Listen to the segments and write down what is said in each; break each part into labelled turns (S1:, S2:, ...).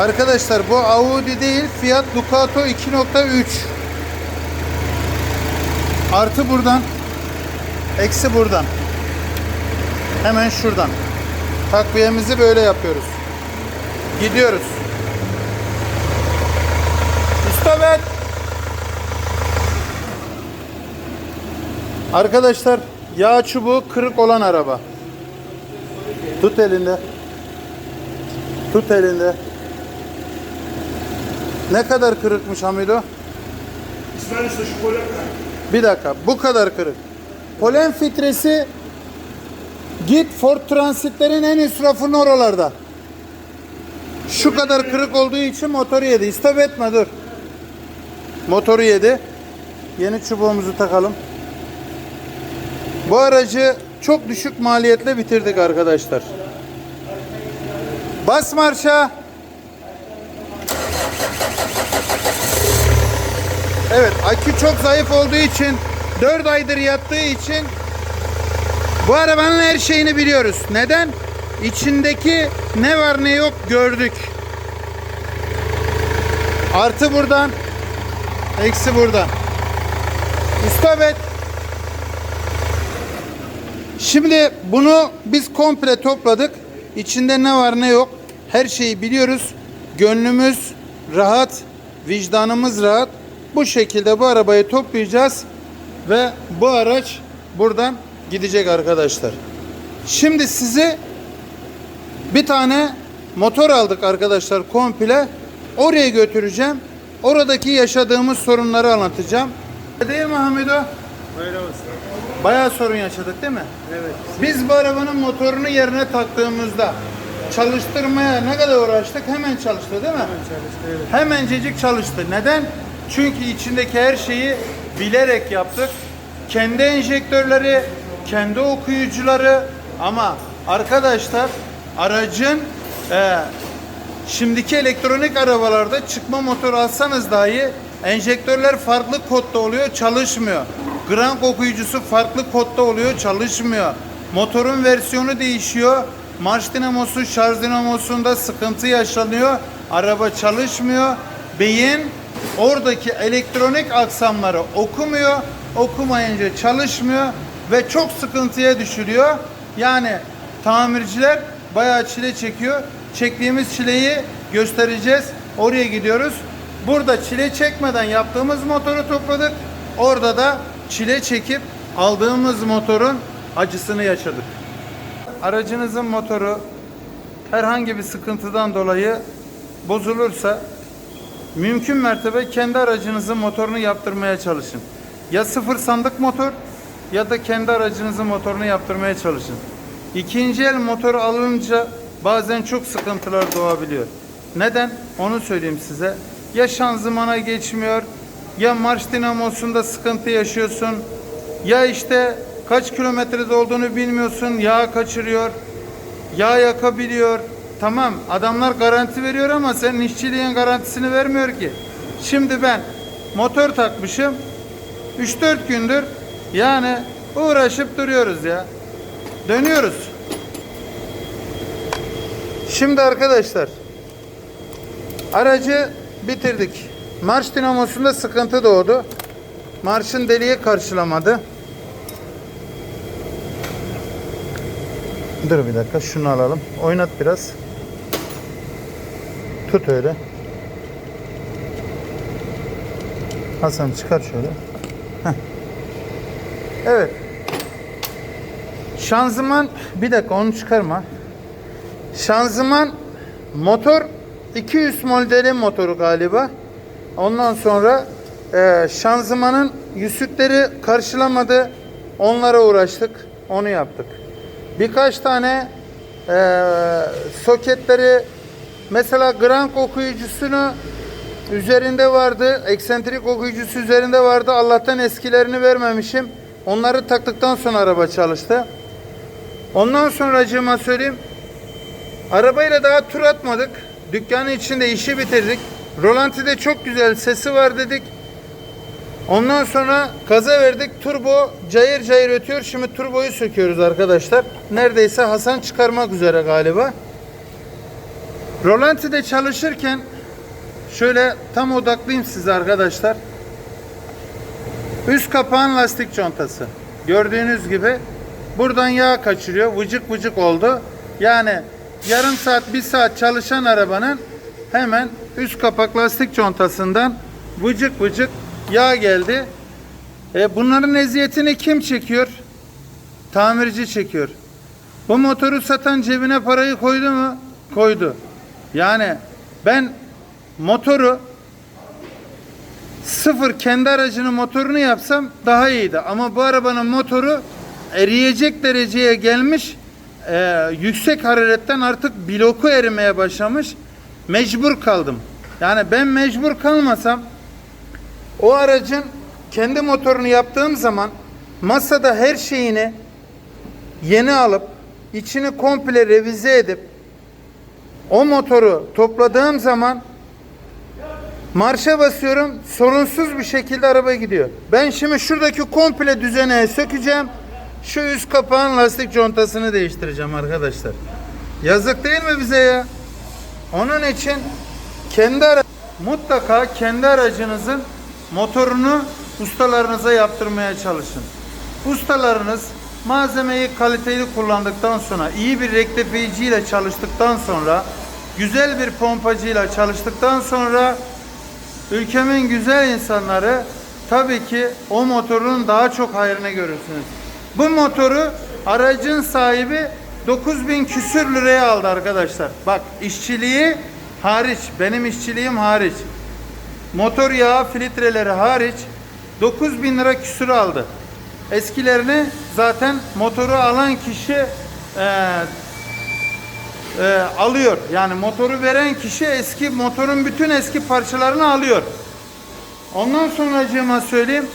S1: Arkadaşlar bu Audi değil Fiat Ducato 2.3 Artı buradan Eksi buradan. Hemen şuradan. Takviyemizi böyle yapıyoruz. Gidiyoruz. İstobet Arkadaşlar yağ çubuğu kırık olan araba. Tut elinde. Tut elinde ne kadar kırıkmış Hamido?
S2: İsmail Usta şu kolye
S1: Bir dakika. Bu kadar kırık. Polen filtresi git Ford Transit'lerin en üst rafının oralarda. Şu kadar kırık olduğu için motoru yedi. İstop etme dur. Motoru yedi. Yeni çubuğumuzu takalım. Bu aracı çok düşük maliyetle bitirdik arkadaşlar. Bas marşa. Evet akü çok zayıf olduğu için 4 aydır yattığı için bu arabanın her şeyini biliyoruz. Neden? İçindeki ne var ne yok gördük. Artı buradan eksi buradan. Stop et. Şimdi bunu biz komple topladık. İçinde ne var ne yok her şeyi biliyoruz. Gönlümüz rahat, vicdanımız rahat. Bu şekilde bu arabayı toplayacağız ve bu araç buradan gidecek arkadaşlar. Şimdi size bir tane motor aldık arkadaşlar komple. Oraya götüreceğim. Oradaki yaşadığımız sorunları anlatacağım. Değil mi Hamido?
S2: Öyle olsun.
S1: Bayağı sorun yaşadık değil mi?
S2: Evet.
S1: Biz bu arabanın motorunu yerine taktığımızda çalıştırmaya ne kadar uğraştık hemen çalıştı değil mi?
S2: Çalıştı evet.
S1: Hemencecik çalıştı. Neden? Çünkü içindeki her şeyi bilerek yaptık. Kendi enjektörleri, kendi okuyucuları ama arkadaşlar aracın e, şimdiki elektronik arabalarda çıkma motor alsanız dahi enjektörler farklı kodda oluyor, çalışmıyor. Grank okuyucusu farklı kodda oluyor, çalışmıyor. Motorun versiyonu değişiyor. Marş dinamosu, şarj dinamosunda sıkıntı yaşanıyor. Araba çalışmıyor. Beyin oradaki elektronik aksamları okumuyor. Okumayınca çalışmıyor ve çok sıkıntıya düşürüyor. Yani tamirciler bayağı çile çekiyor. Çektiğimiz çileyi göstereceğiz. Oraya gidiyoruz. Burada çile çekmeden yaptığımız motoru topladık. Orada da çile çekip aldığımız motorun acısını yaşadık. Aracınızın motoru herhangi bir sıkıntıdan dolayı bozulursa mümkün mertebe kendi aracınızın motorunu yaptırmaya çalışın. Ya sıfır sandık motor ya da kendi aracınızın motorunu yaptırmaya çalışın. İkinci el motor alınca bazen çok sıkıntılar doğabiliyor. Neden? Onu söyleyeyim size. Ya şanzımana geçmiyor, ya marş dinamosunda sıkıntı yaşıyorsun, ya işte kaç kilometrede olduğunu bilmiyorsun, yağ kaçırıyor, yağ yakabiliyor. Tamam adamlar garanti veriyor ama senin işçiliğin garantisini vermiyor ki. Şimdi ben motor takmışım 3-4 gündür yani uğraşıp duruyoruz ya. Dönüyoruz. Şimdi arkadaşlar aracı bitirdik. Marş dinamosunda sıkıntı doğdu. Marşın deliği karşılamadı. Dur bir dakika şunu alalım. Oynat biraz. Tut öyle. Hasan çıkar şöyle. Heh. Evet. Şanzıman bir dakika onu çıkarma. Şanzıman motor 200 modeli motoru galiba. Ondan sonra e, şanzımanın yüzükleri karşılamadı. Onlara uğraştık. Onu yaptık. Birkaç tane e, soketleri mesela Grank okuyucusunu üzerinde vardı. Eksentrik okuyucusu üzerinde vardı. Allah'tan eskilerini vermemişim. Onları taktıktan sonra araba çalıştı. Ondan sonra acıma söyleyeyim. Arabayla daha tur atmadık. Dükkanın içinde işi bitirdik. Rolanti'de çok güzel sesi var dedik. Ondan sonra gaza verdik. Turbo cayır cayır ötüyor. Şimdi turboyu söküyoruz arkadaşlar. Neredeyse Hasan çıkarmak üzere galiba. Rolanti'de çalışırken şöyle tam odaklayayım size arkadaşlar. Üst kapağın lastik contası. Gördüğünüz gibi buradan yağ kaçırıyor. Vıcık vıcık oldu. Yani yarım saat bir saat çalışan arabanın hemen üst kapak lastik contasından vıcık vıcık yağ geldi. E bunların eziyetini kim çekiyor? Tamirci çekiyor. Bu motoru satan cebine parayı koydu mu? Koydu. Yani ben motoru sıfır kendi aracının motorunu yapsam daha iyiydi. Ama bu arabanın motoru eriyecek dereceye gelmiş. e, yüksek hararetten artık bloku erimeye başlamış. Mecbur kaldım. Yani ben mecbur kalmasam o aracın kendi motorunu yaptığım zaman masada her şeyini yeni alıp içini komple revize edip o motoru topladığım zaman marşa basıyorum sorunsuz bir şekilde araba gidiyor. Ben şimdi şuradaki komple düzeneği sökeceğim. Şu üst kapağın lastik contasını değiştireceğim arkadaşlar. Yazık değil mi bize ya? Onun için kendi ara- mutlaka kendi aracınızın motorunu ustalarınıza yaptırmaya çalışın. Ustalarınız malzemeyi kaliteli kullandıktan sonra, iyi bir rektifiyeciyle çalıştıktan sonra, güzel bir pompacıyla çalıştıktan sonra ülkemin güzel insanları tabii ki o motorun daha çok hayrını görürsünüz. Bu motoru aracın sahibi 9000 küsür liraya aldı arkadaşlar. Bak işçiliği hariç, benim işçiliğim hariç. Motor yağı filtreleri hariç 9000 lira küsür aldı. Eskilerini zaten motoru alan kişi eee e, alıyor. Yani motoru veren kişi eski motorun bütün eski parçalarını alıyor. Ondan sonracığıma söyleyeyim.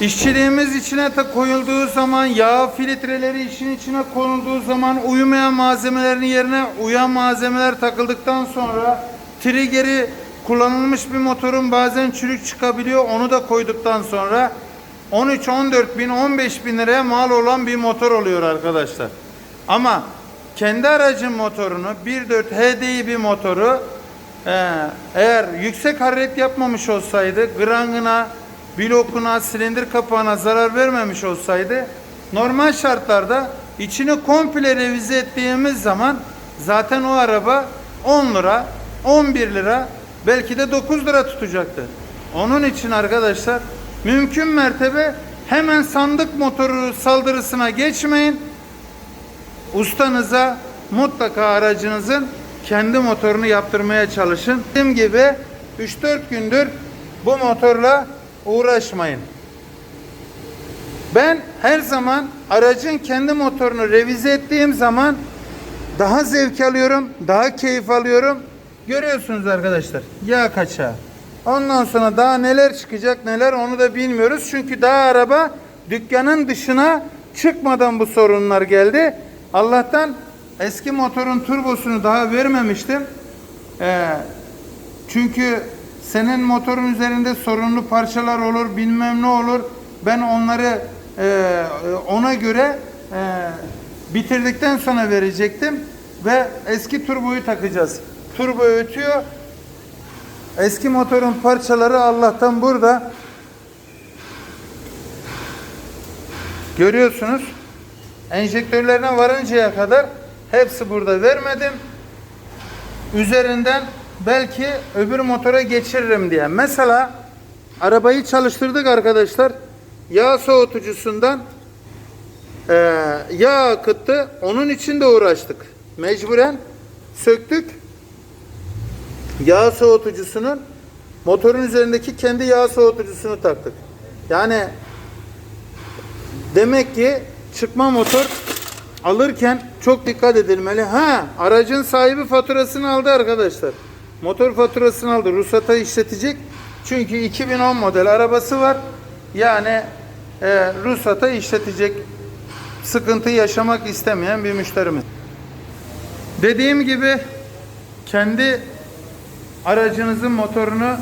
S1: İşçiliğimiz içine ta koyulduğu zaman, yağ filtreleri işin içine konulduğu zaman uyumayan malzemelerin yerine uyan malzemeler takıldıktan sonra triggeri kullanılmış bir motorun bazen çürük çıkabiliyor. Onu da koyduktan sonra 13, 14 bin, 15 bin liraya mal olan bir motor oluyor arkadaşlar. Ama kendi aracın motorunu 1.4 HDI bir motoru ee, eğer yüksek hararet yapmamış olsaydı grangına, blokuna, silindir kapağına zarar vermemiş olsaydı normal şartlarda içini komple revize ettiğimiz zaman zaten o araba 10 lira, 11 lira belki de 9 lira tutacaktı. Onun için arkadaşlar mümkün mertebe hemen sandık motoru saldırısına geçmeyin ustanıza mutlaka aracınızın kendi motorunu yaptırmaya çalışın. Dediğim gibi 3-4 gündür bu motorla uğraşmayın. Ben her zaman aracın kendi motorunu revize ettiğim zaman daha zevk alıyorum, daha keyif alıyorum. Görüyorsunuz arkadaşlar yağ kaçağı. Ondan sonra daha neler çıkacak neler onu da bilmiyoruz. Çünkü daha araba dükkanın dışına çıkmadan bu sorunlar geldi. Allah'tan eski motorun turbosunu daha vermemiştim. Ee, çünkü senin motorun üzerinde sorunlu parçalar olur bilmem ne olur. Ben onları e, ona göre e, bitirdikten sonra verecektim. Ve eski turboyu takacağız. Turbo ötüyor. Eski motorun parçaları Allah'tan burada. Görüyorsunuz. Enjektörlerine varıncaya kadar hepsi burada vermedim. Üzerinden belki öbür motora geçiririm diye. Mesela arabayı çalıştırdık arkadaşlar. Yağ soğutucusundan eee yağ akıttı. Onun için de uğraştık. Mecburen söktük. Yağ soğutucusunun motorun üzerindeki kendi yağ soğutucusunu taktık. Yani Demek ki çıkma motor alırken çok dikkat edilmeli. Ha, aracın sahibi faturasını aldı arkadaşlar. Motor faturasını aldı. Ruhsata işletecek. Çünkü 2010 model arabası var. Yani e, ruhsata işletecek sıkıntı yaşamak istemeyen bir müşterimiz. Dediğim gibi kendi aracınızın motorunu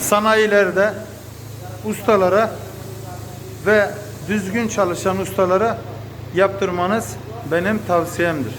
S1: sanayilerde ustalara ve düzgün çalışan ustalara yaptırmanız benim tavsiyemdir.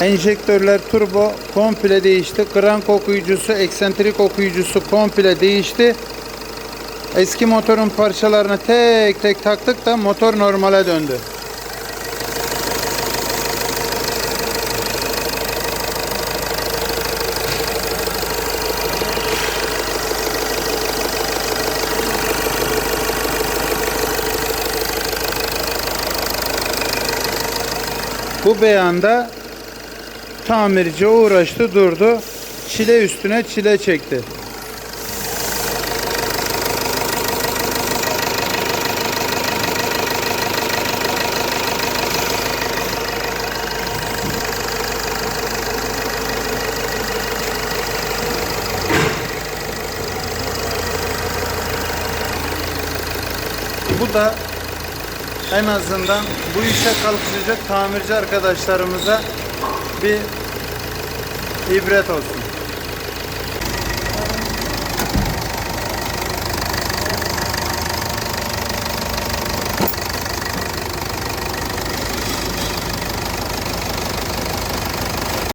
S1: Enjektörler turbo komple değişti. Krank okuyucusu, eksentrik okuyucusu komple değişti. Eski motorun parçalarını tek tek taktık da motor normale döndü. Bu beyanda tamirci uğraştı durdu. Çile üstüne çile çekti. Bu da en azından bu işe kalkışacak tamirci arkadaşlarımıza bir ibret olsun.